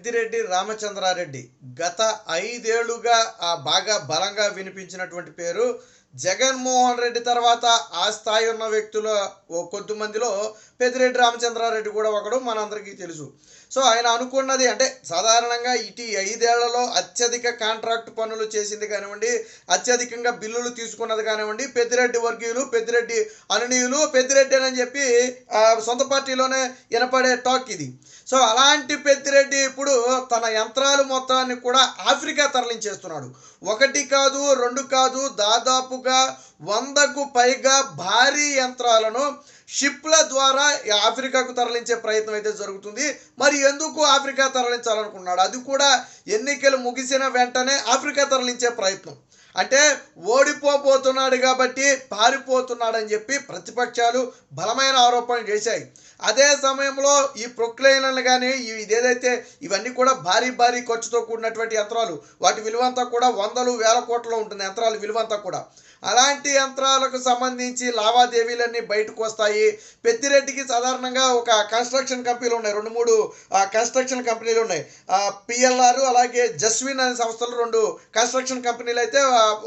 పెద్దిరెడ్డి రామచంద్రారెడ్డి. గత ఐదేళ్ళుగా ఆ బాగా బలంగా వినిపించినటువంటి పేరు జగన్మోహన్ రెడ్డి తర్వాత ఆ స్థాయి ఉన్న వ్యక్తుల ఓ కొద్ది మందిలో పెద్దిరెడ్డి రామచంద్రారెడ్డి కూడా ఒకడు మనందరికీ తెలుసు. సో ఆయన అనుకున్నది అంటే సాధారణంగా ఇటు ఐదేళ్ళలో అత్యధిక కాంట్రాక్ట్ పనులు చేసింది కానివ్వండి అత్యధికంగా బిల్లులు తీసుకున్నది కానివ్వండి పెద్దిరెడ్డి వర్గీయులు పెద్దిరెడ్డి అనునీయులు పెద్దిరెడ్డి అని చెప్పి సొంత పార్టీలోనే వినపడే టాక్ ఇది. సో అలాంటి పెద్దిరెడ్డి ఇప్పుడు తన యంత్రాలు మొత్తాన్ని కూడా ఆఫ్రికా తరలించేస్తున్నాడు. ఒకటి కాదు రెండు కాదు దాదాపుగా వందకు పైగా భారీ యంత్రాలను షిప్ల ద్వారా ఆఫ్రికాకు తరలించే ప్రయత్నం అయితే జరుగుతుంది. మరి ఎందుకు ఆఫ్రికా తరలించాలనుకున్నాడు? అది కూడా ఎన్నికలు ముగిసిన వెంటనే ఆఫ్రికా తరలించే ప్రయత్నం. అంటే ఓడిపోబోతున్నాడు కాబట్టి పారిపోతున్నాడని చెప్పి ప్రతిపక్షాలు బలమైన ఆరోపణలు చేశాయి. అదే సమయంలో ఈ ప్రొక్లైన్లను కానీ ఇదేదైతే ఇవన్నీ కూడా భారీ భారీ ఖర్చుతో కూడినటువంటి యంత్రాలు వాటి విలువంతా కూడా వందలు వేల కోట్లలో ఉంటుంది యంత్రాల విలువంతా కూడా అలాంటి యంత్రాలకు సంబంధించి లావాదేవీలన్నీ బయటకు వస్తాయి. పెద్దిరెడ్డికి సాధారణంగా ఒక కన్స్ట్రక్షన్ కంపెనీలు ఉన్నాయి. రెండు మూడు కన్స్ట్రక్షన్ కంపెనీలు ఉన్నాయి. పిఎల్ఆర్ అలాగే జస్విన్ అనే సంస్థలు రెండు కన్స్ట్రక్షన్ కంపెనీలు అయితే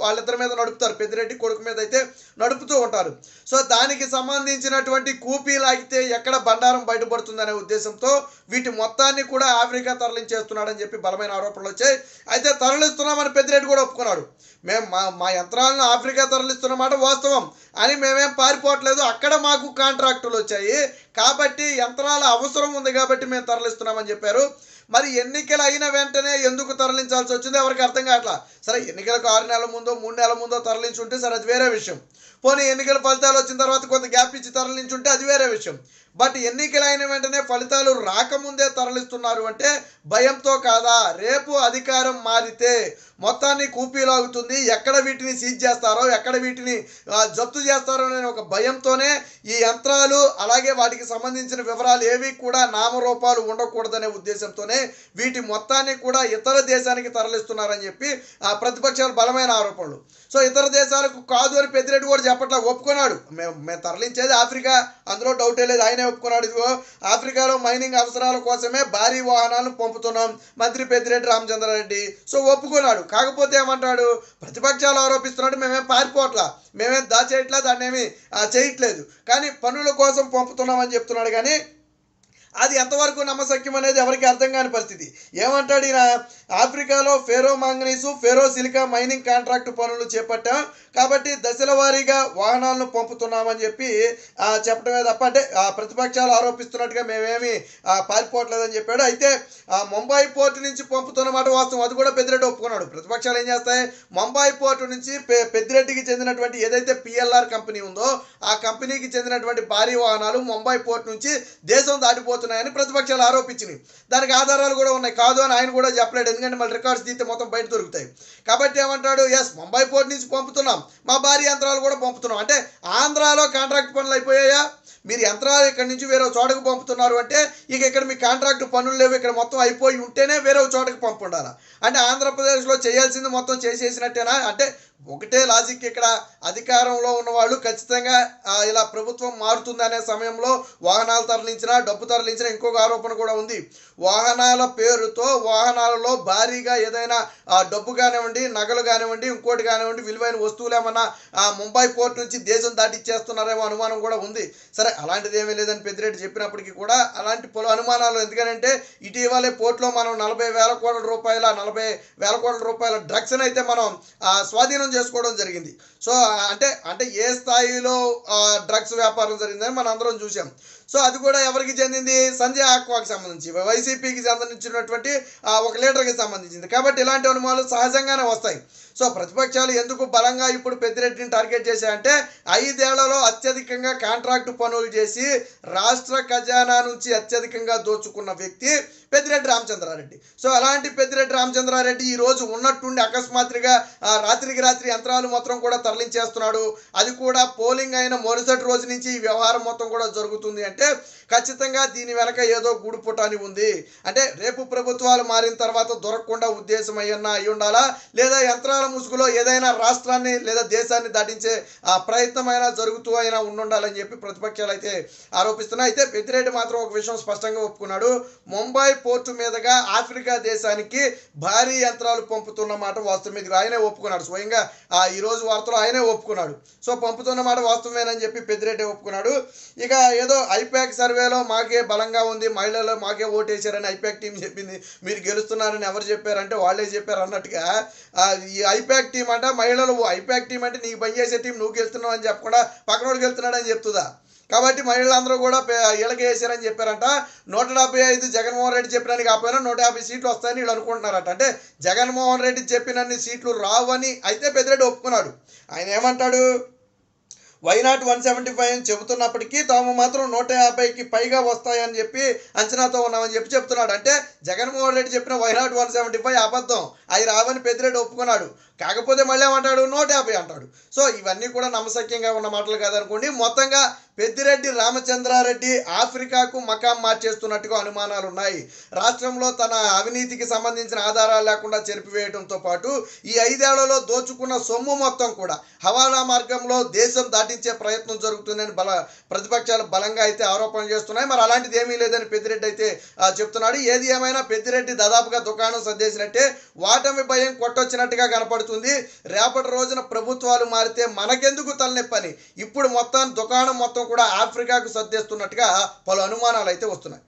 వాళ్ళిద్దరి మీద నడుపుతారు. పెద్దిరెడ్డి కొడుకు మీద అయితే నడుపుతూ ఉంటారు. సో దానికి సంబంధించినటువంటి కూపీ లాగితే ఎక్కడ బండారం బయటపడుతుందనే ఉద్దేశంతో వీటి మొత్తాన్ని కూడా ఆఫ్రికా తరలించేస్తున్నాడని చెప్పి బలమైన ఆరోపణలు వచ్చాయి. అయితే తరలిస్తున్నామని పెద్దిరెడ్డి కూడా ఒప్పుకున్నాడు. మేము మా మా యంత్రాలను ఆఫ్రికా తరలిస్తున్నమాట వాస్తవం అని మేమేం పారిపోవట్లేదు. అక్కడ మాకు కాంట్రాక్టులు వచ్చాయి. కాబట్టి యంత్రాల అవసరం ఉంది కాబట్టి మేము తరలిస్తున్నామని చెప్పారు. మరి ఎన్నికలు అయిన వెంటనే ఎందుకు తరలించాల్సి వచ్చింది ఎవరికి అర్థం కావట్లా? సరే ఎన్నికలకు ఆరు నెలల ముందో మూడు నెలల ముందో తరలించుంటే సరే అది వేరే విషయం. పోనీ ఎన్నికల ఫలితాలు వచ్చిన తర్వాత కొంత గ్యాప్ ఇచ్చి తరలించుంటే అది వేరే విషయం. బట్ ఎన్నికలు అయిన వెంటనే ఫలితాలు రాకముందే తరలిస్తున్నారు అంటే భయంతో కాదా? రేపు అధికారం మారితే మొత్తాన్ని కూపీలాగుతుంది. ఎక్కడ వీటిని సీజ్ చేస్తారో ఎక్కడ వీటిని జప్తు చేస్తారో అనే ఒక భయంతోనే ఈ యంత్రాలు అలాగే వాటికి సంబంధించిన వివరాలు ఏవి కూడా నామరూపాలు ఉండకూడదనే ఉద్దేశంతోనే వీటి మొత్తాన్ని కూడా ఇతర దేశానికి తరలిస్తున్నారని చెప్పి ప్రతిపక్షాలు బలమైన ఆరోపణలు. సో ఇతర దేశాలకు కాదు అని పెద్దిరెడ్డి కూడా అప్పట్లో ఒప్పుకున్నాడు. మేము మేము తరలించేది ఆఫ్రికా. అందులో డౌటే లేదు. ఆయనే ఒప్పుకున్నాడు. ఇదిగో ఆఫ్రికాలో మైనింగ్ అవసరాల కోసమే భారీ వాహనాలను పంపుతున్నాం. మంత్రి పెద్దిరెడ్డి రామచంద్రారెడ్డి. సో ఒప్పుకున్నాడు. కాకపోతే ఏమంటాడు? ప్రతిపక్షాలు ఆరోపిస్తున్నాడు. మేమేం పారిపోవట్లా? మేమేం దాచేయట్లా? దాన్ని ఏమి చేయట్లేదు. కానీ పనుల కోసం పంపుతున్నామని చెప్తున్నాడు. కానీ అది ఎంతవరకు నమ్మశక్యం అనేది ఎవరికి అర్థం కాని పరిస్థితి. ఏమంటాడు ఈయన? ఆఫ్రికాలో ferro manganese ferro silica mining contract పనులు చేపట్టాం. కాబట్టి దశల వారీగా వాహనాలను పంపుతున్నామని చెప్పి చెప్పడమే తప్ప అంటే ప్రతిపక్షాలు ఆరోపిస్తున్నట్టుగా మేమేమి పారిపోవట్లేదని చెప్పాడు. అయితే ఆ, ముంబై పోర్టు నుంచి పంపుతున్నమాట వాస్తవం. అది కూడా పెద్దిరెడ్డి ఒప్పుకున్నాడు. ప్రతిపక్షాలు ఏం చేస్తాయి? ముంబై పోర్టు నుంచి పె- పెద్దిరెడ్డికి చెందినటువంటి ఏదైతే పిఎల్ఆర్ కంపెనీ ఉందో ఆ కంపెనీకి చెందినటువంటి భారీ వాహనాలు ముంబై పోర్ట్ నుంచి దేశం దాటిపోతున్నాయని ప్రతిపక్షాలు ఆరోపించినాయి దానికి ఆధారాలు కూడా ఉన్నాయి. కాదు అని ఆయన కూడా చెప్పలేడు. ఎందుకంటే మళ్ళీ రికార్డ్స్ తీస్తే మొత్తం బయట దొరుకుతాయి. కాబట్టి ఏమంటాడు? ఎస్ ముంబై పోర్ట్ నుంచి పంపుతున్నాం. మా భారీ యంత్రాలు కూడా పంపుతున్నాం. అంటే ఆంధ్రాలో కాంట్రాక్ట్ పనులు అయిపోయాయా? మీరు యంత్రాలు ఇక్కడ నుంచి వేరే చోటకు పంపుతున్నారు అంటే ఇక ఇక్కడ మీ కాంట్రాక్ట్ పనులు లేవు. ఇక్కడ మొత్తం అయిపోయి ఉంటేనే వేరే చోటకు పంపు ఉండాలా? అంటే ఆంధ్రప్రదేశ్లో చేయాల్సింది మొత్తం చేసేసినట్టేనా? అంటే ఒకటే లాజిక్ ఇక్కడ అధికారంలో ఉన్న వాళ్ళు ఖచ్చితంగా ఇలా ప్రభుత్వం మారుతుందనే సమయంలో వాహనాలు తరలించినా డబ్బు తరలించిన ఇంకొక ఆరోపణ కూడా ఉంది. వాహనాల పేరుతో వాహనాలలో భారీగా ఏదైనా డబ్బు కానివ్వండి నగలు కానివ్వండి ఇంకోటి కానివ్వండి విలువైన వస్తువులు ఏమన్నా ముంబై పోర్ట్ నుంచి దేశం దాటిచ్చేస్తున్నారేమో అనుమానం కూడా ఉంది. సరే అలాంటిది ఏమీ లేదని పెద్దిరెడ్డి చెప్పినప్పటికీ కూడా అలాంటి పలు అనుమానాలు. ఎందుకంటే ఇటీవలే పోర్ట్లో మనం నలభై వేల కోట్ల రూపాయల నలభై వేల కోట్ల రూపాయల డ్రగ్స్ని అయితే మనం ఆ, స్వాధీనం చేసుకోవడం జరిగింది. సో అంటే అంటే ఏ స్థాయిలో డ్రగ్స్ వ్యాపారం జరిగిందని మనం అందరం చూసాం సో అది కూడా ఎవరికి చెందింది? సంజయ్ ఆక్వాకి సంబంధించి. వైసీపీకి సంబంధించినటువంటి ఆ, ఒక లీడర్కి సంబంధించింది. కాబట్టి ఇలాంటి అనుమానాలు సహజంగానే వస్తాయి. సో ప్రతిపక్షాలు ఎందుకు బలంగా ఇప్పుడు పెద్దిరెడ్డిని టార్గెట్ చేశాయంటే ఐదేళ్ళలో అత్యధికంగా కాంట్రాక్ట్ పనులు చేసి రాష్ట్ర ఖజానా నుంచి అత్యధికంగా దోచుకున్న వ్యక్తి పెద్దిరెడ్డి రామచంద్రారెడ్డి. సో అలాంటి పెద్దిరెడ్డి రామచంద్రారెడ్డి ఈ రోజు ఉన్నట్టుండి అకస్మాత్తుగా రాత్రికి రాత్రి యంత్రాలు మొత్తం కూడా తరలించేస్తున్నాడు. అది కూడా పోలింగ్ అయిన మరుసటి రోజు నుంచి ఈ వ్యవహారం మొత్తం కూడా జరుగుతుంది అంటే ఖచ్చితంగా దీని వెనక ఏదో గూడుపుటాని ఉంది. అంటే రేపు ప్రభుత్వాలు మారిన తర్వాత దొరకకుండా ఉద్దేశం అయ్యన్నా అయి ఉండాలా? లేదా యంత్రాల ముసుగులో ఏదైనా రాష్ట్రాన్ని లేదా దేశాన్ని దాటించే ఆ ప్రయత్నమైనా జరుగుతూ అయినా ఉండాలని చెప్పి ప్రతిపక్షాలు అయితే ఆరోపిస్తున్నాయి. అయితే పెద్దిరెడ్డి మాత్రం ఒక విషయం స్పష్టంగా ఒప్పుకున్నాడు. ముంబై పోర్టు మీదుగా ఆఫ్రికా దేశానికి భారీ యంత్రాలు పంపుతున్న మాట వాస్తవం ఇది. ఆయనే ఒప్పుకున్నాడు. స్వయంగా ఆ ఈ రోజు వార్తలో ఆయనే ఒప్పుకున్నాడు. సో పంపుతున్న మాట వాస్తవమేనని చెప్పి పెద్దిరెడ్డి ఒప్పుకున్నాడు. ఇక ఏదో ఐపాక్ సర్వేలో మాకే బలంగా ఉంది మహిళలు మాకే ఓటేశారని ఐపాక్ టీం చెప్పింది. మీరు గెలుస్తున్నారని ఎవరు చెప్పారంటే వాళ్ళే చెప్పారు అన్నట్టుగా. ఈ ఐపాక్ టీం అంట మహిళలు ఐపాక్ టీం అంటే నీకు పనిచేసే టీం నువ్వు గెలుస్తున్నావు అని చెప్పకుండా పక్కనోడు గెలుతున్నాడని చెప్తుందా? కాబట్టి మహిళలందరూ కూడా ఇళ్ళకి వేసారని చెప్పారంట. నూట డెబ్బై ఐదు జగన్మోహన్ రెడ్డి చెప్పినని కాకపోయినా నూట యాభై సీట్లు వస్తాయని వీళ్ళు అనుకుంటున్నారట. అంటే జగన్మోహన్ రెడ్డి చెప్పినన్ని సీట్లు రావని అయితే పెద్దిరెడ్డి ఒప్పుకున్నాడు. ఆయన ఏమంటాడు? వైనాట్ వన్ సెవెంటీ ఫైవ్ అని చెబుతున్నప్పటికీ తాము మాత్రం నూట యాభైకి పైగా వస్తాయని చెప్పి అంచనాతో ఉన్నామని చెప్పి చెప్తున్నాడు అంటే జగన్మోహన్ రెడ్డి చెప్పిన వైనాట్ వన్ సెవెంటీ ఫైవ్ అబద్ధం. అది రావని పెద్దిరెడ్డి ఒప్పుకున్నాడు. కాకపోతే మళ్ళీ ఏమంటాడు? నూట యాభై అంటాడు. సో ఇవన్నీ కూడా నమ్మసక్యంగా ఉన్న మాటలు కాదనుకోండి. మొత్తంగా పెద్దిరెడ్డి రామచంద్రారెడ్డి ఆఫ్రికాకు మకాం మార్చేస్తున్నట్టుగా అనుమానాలు ఉన్నాయి రాష్ట్రంలో తన అవినీతికి సంబంధించిన ఆధారాలు లేకుండా చెరిపివేయడంతో పాటు ఈ ఐదేళ్ళలో దోచుకున్న సొమ్ము మొత్తం కూడా హవాలా మార్గంలో దేశం దాటించే ప్రయత్నం జరుగుతుందని బల ప్రతిపక్షాలు బలంగా అయితే ఆరోపణలు చేస్తున్నాయి. మరి అలాంటిది ఏమీ లేదని పెద్దిరెడ్డి అయితే చెప్తున్నాడు. ఏది ఏమైనా పెద్దిరెడ్డి దాదాపుగా దుకాణం సర్దేసినట్టే వాటమి భయం కొట్టొచ్చినట్టుగా కనపడుతుంది. రేపటి రోజున ప్రభుత్వాలు మారితే మనకెందుకు తలనొప్పని? ఇప్పుడు మొత్తం దుకాణం మొత్తం కూడా ఆఫ్రికాకు సర్దేస్తున్నట్టుగా పలు అనుమానాలు అయితే వస్తున్నాయి.